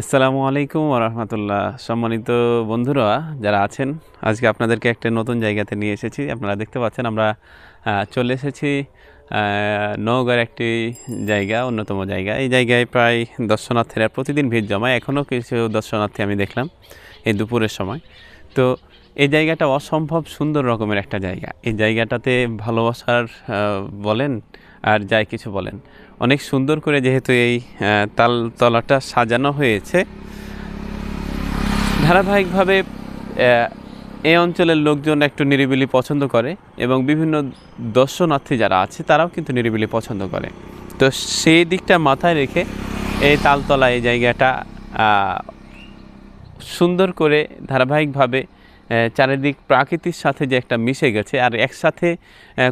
আসসালামু আলাইকুম রহমতুল্লাহ। সম্মানিত বন্ধুরা, যারা আছেন, আজকে আপনাদেরকে একটা নতুন জায়গাতে নিয়ে এসেছি। আপনারা দেখতে পাচ্ছেন আমরা চলে এসেছি নওগাঁর একটি জায়গা, অন্যতম জায়গা। এই জায়গায় প্রায় দর্শনার্থীরা প্রতিদিন ভিড় জমায়। এখনও কিছু দর্শনার্থী আমি দেখলাম এই দুপুরের সময়। তো এই জায়গাটা অসম্ভব সুন্দর রকমের একটা জায়গা। এই জায়গাটাতে ভালোবাসার বলেন আর যাই কিছু বলেন। অনেক সুন্দর করে যেহেতু এই আহ, তালতলাটা সাজানো হয়েছে। ধারাবাহিকভাবে এই অঞ্চলের লোকজন একটু নিরিবিলি পছন্দ করে এবং বিভিন্ন দর্শনার্থী যারা আছে তারাও কিন্তু নিরিবিলি পছন্দ করে। তো সেই দিকটা মাথায় রেখে এই তালতলা এই জায়গাটা সুন্দর করে ধারাবাহিকভাবে চারিদিক প্রাকৃতির সাথে যে একটা মিশে গেছে, আর একসাথে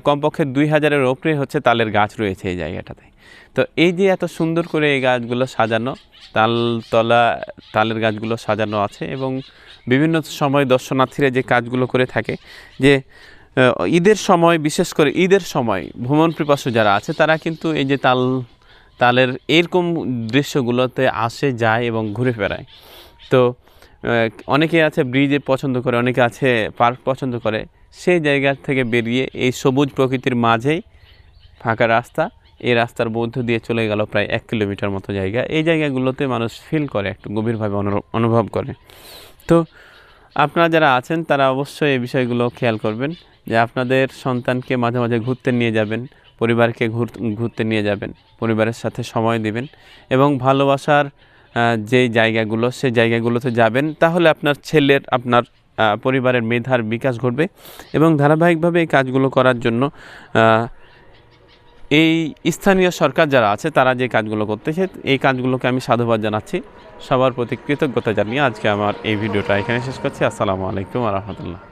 কমপক্ষে দুই হাজারের ওপরে হচ্ছে তালের গাছ রয়েছে এই জায়গাটাতে। তো এই যে এত সুন্দর করে এই গাছগুলো সাজানো তালতলা তালের গাছগুলো সাজানো আছে এবং বিভিন্ন সময় দর্শনার্থীরা যে কাজগুলো করে থাকে, যে ঈদের সময়, বিশেষ করে ঈদের সময় ভ্রমণ পিপাসু যারা আছে, তারা কিন্তু এই যে তাল, তালের এরকম দৃশ্যগুলোতে আসে, যায় এবং ঘুরে বেড়ায়। তো অনেকে আছে ব্রিজে পছন্দ করে, অনেকে আছে পার্ক পছন্দ করে। সেই জায়গা থেকে বেরিয়ে এই সবুজ প্রকৃতির মাঝেই ফাঁকা রাস্তা, এই রাস্তার মধ্য দিয়ে চলে গেল প্রায় এক কিলোমিটার মতো জায়গা। এই জায়গাগুলোতে মানুষ ফিল করে, একটু গভীরভাবে অনু- অনুভব করে। তো আপনারা যারা আছেন, তারা অবশ্যই এই বিষয়গুলো খেয়াল করবেন, যে আপনাদের সন্তানকে মাঝে মাঝে ঘুরতে নিয়ে যাবেন, পরিবারকে ঘুর- ঘুরতে নিয়ে যাবেন, পরিবারের সাথে সময় দিবেন এবং ভালোবাসার আহ, যে জায়গাগুলো সেই জায়গাগুলোতে যাবেন তাহলে আপনার ছেলের আপনার পরিবারের মেধার বিকাশ ঘটবে এবং ধারাবাহিকভাবে এই কাজগুলো করার জন্য এই স্থানীয় সরকার যারা আছে তারা যে কাজগুলো করতেছে এই কাজগুলোকে আমি সাধুবাদ জানাচ্ছি। সবার প্রতি কৃতজ্ঞতা জানিয়ে আজকে আমার এই ভিডিওটা এখানে শেষ করছি। আসসালামু আলাইকুম রহমতুল্লাহ।